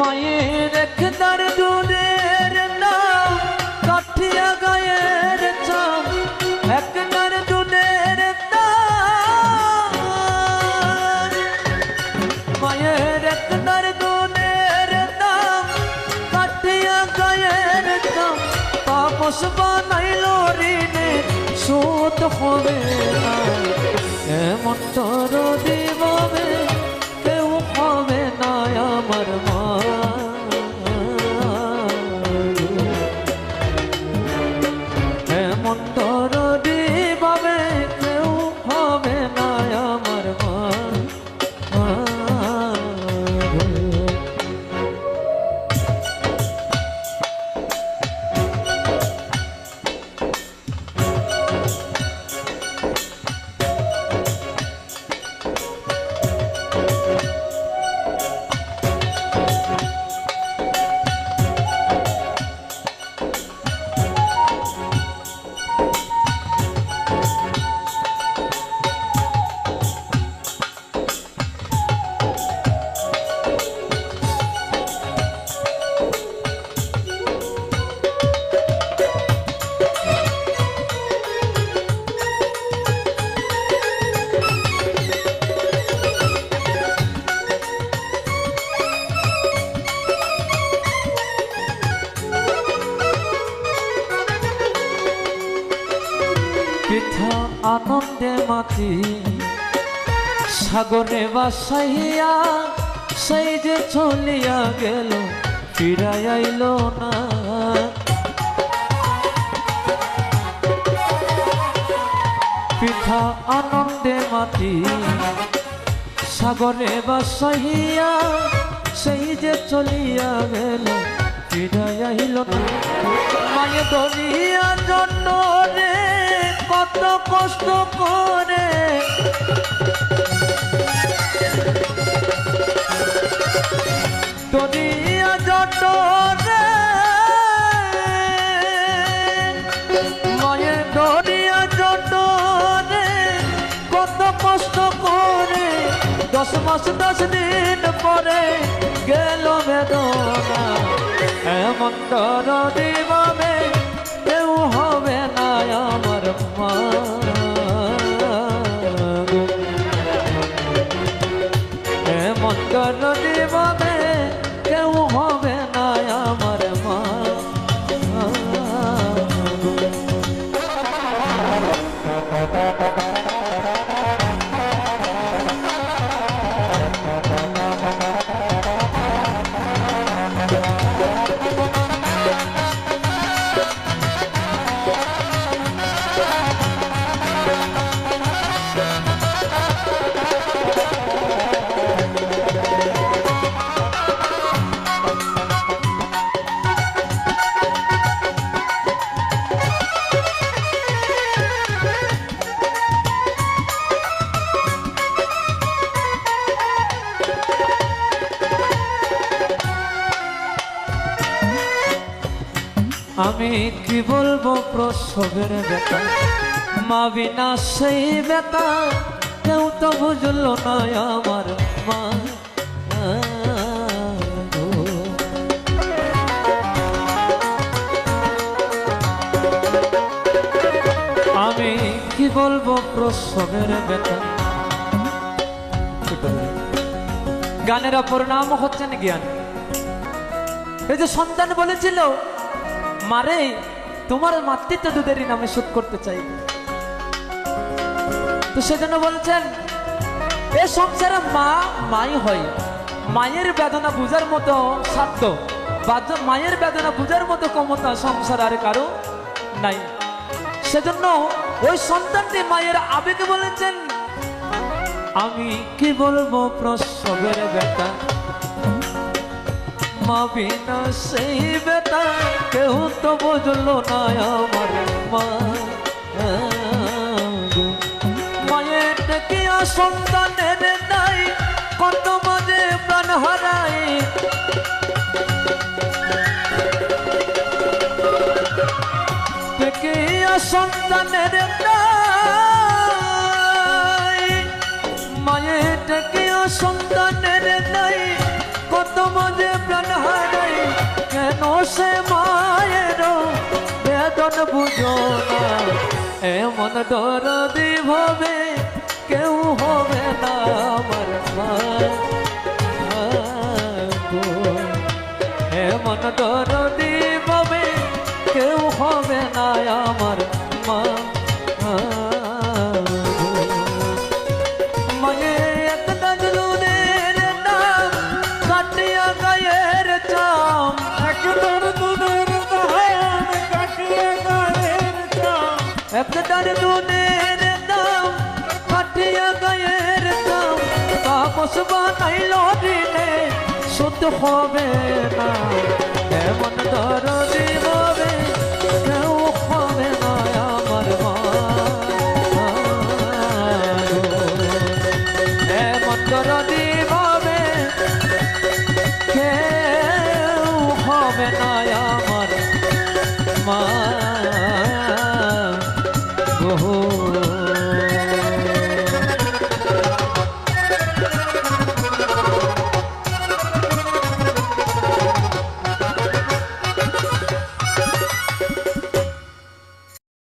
মায়ের একদার দুধের নাম কাঠিয়া গায়ের চাম একদার দুধের নাম মায়ের একদার দুধের নাম কাঠিয়া গায়ের চাম তাপস বানাইল ঋণে শোধ হবে না। এমন তোর দিবাবে পৃথা আনন্দে মাতি সাগরে বাসাইয়া সেই যে চলিয়া গেল, ফিরাই আইল না। পৃথা আনন্দে মাতি সাগরে বাসাইয়া সেই যে চলিয়া গেল, ফিরাই আইল না। মায়ে দরিয়া জন্য রে কত কষ্ট করে। জন্য রে মায়ের জন্য রে কত কষ্ট করে, দশ মাস, দশ দিন পরে গেল বেদনা। এমন তর দিবাবে আমি কি বলব প্রসবের বেতা মা বিনা সেই বেতা কেউ তো বুঝলো না আমার মা। আমি কি বলব প্রসবের বেতা গানের অপর নাম হচ্ছেন জ্ঞান। এই যে সন্তান বলেছিল মারে, তোমার মাতৃত্ব দুধেরই নামে শোধ করতে চাই। তো সেজন্য বলছেন, এ সংসারে মা, মাই হয়। মায়ের বেদনা বুঝার মতো সাধ্য মায়ের বেদনা বুঝার মতো ক্ষমতা সংসার আর কারও নাই। সেজন্য ওই সন্তানটি মায়ের আবেগে বলেছেন, আমি কি বলব প্রসবের বেটা মা বিনা সেই বেটা কেউ তো বুঝলো না আমার মা। মায়ের দেখিয়া সন্তানের নাই কত মাঝে প্রাণ হারাই দেখিয়া সন্তানের নাই মায়ের দেখিয়া সন্তানের নাই বুঝো না। এমন দরদি ভাবে একটা দুধের নাম কাটিয়া গায়ের চাম কাগজ বানাইল দিলে শুদ্ধ হবে না এমন দরদি হবে কেউ হবে না আমার মা এমন দরদি হবে কেউ হবে না